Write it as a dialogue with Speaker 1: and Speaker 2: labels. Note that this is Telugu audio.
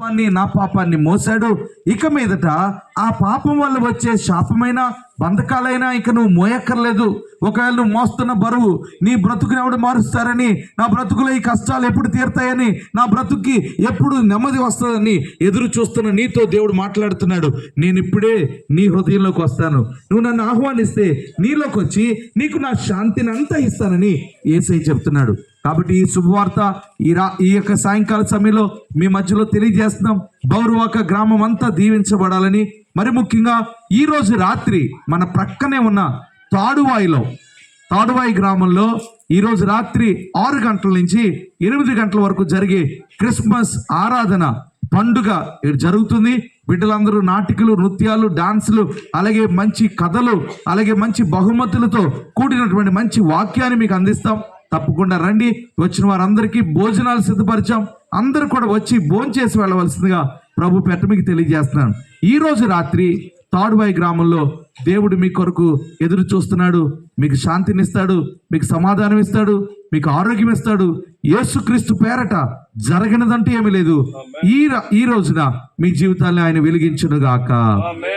Speaker 1: పాపాన్ని నా పాపాన్ని మోసాడు ఇక మీదట ఆ పాపం వల్ల వచ్చే శాపమైన బంధకాలైనా ఇక నువ్వు మోయక్కర్లేదు. ఒకవేళ నువ్వు మోస్తున్న బరువు నీ బ్రతుకుని ఎవడు మారుస్తారని నా బ్రతుకులో ఈ కష్టాలు ఎప్పుడు తీరుతాయని నా బ్రతుక్కి ఎప్పుడు నెమ్మది వస్తుందని ఎదురు చూస్తున్న నీతో దేవుడు మాట్లాడుతున్నాడు. నేను ఇప్పుడే నీ హృదయంలోకి వస్తాను. నువ్వు నన్ను ఆహ్వానిస్తే నీలోకి వచ్చి నీకు నా శాంతిని అంతా ఇస్తానని ఏసై చెప్తున్నాడు. కాబట్టి ఈ శుభవార్త ఈ రా ఈ యొక్క సాయంకాల సమయంలో మీ మధ్యలో తెలియజేస్తున్నాం. బౌరువాక గ్రామం అంతా దీవించబడాలని. మరి ముఖ్యంగా ఈరోజు రాత్రి మన ప్రక్కనే ఉన్న తాడువాయిలో తాడువాయి గ్రామంలో ఈరోజు రాత్రి ఆరు గంటల నుంచి ఎనిమిది గంటల వరకు జరిగే క్రిస్మస్ ఆరాధన పండుగ జరుగుతుంది. బిడ్డలందరూ నాటికలు నృత్యాలు డాన్సులు అలాగే మంచి కథలు అలాగే మంచి బహుమతులతో కూడినటువంటి మంచి వాక్యాన్ని మీకు అందిస్తాం. తప్పకుండా రండి. వచ్చిన వారందరికీ భోజనాలు సిద్ధపరిచాం. అందరూ కూడా వచ్చి భోంచేసి వెళ్ళవలసిందిగా ప్రభు పెట్ట మీకు తెలియజేస్తున్నాను. ఈ రోజు రాత్రి తాడుబాయి గ్రామంలో దేవుడు మీ కొరకు ఎదురు చూస్తున్నాడు. మీకు శాంతినిస్తాడు మీకు సమాధానం ఇస్తాడు మీకు ఆరోగ్యం ఇస్తాడు. యేసుక్రీస్తు పేరట జరగనిదంటూ ఏమీ లేదు. ఈ ర- ఈ రోజున మీ జీవితాన్ని ఆయన వెలిగించును గాక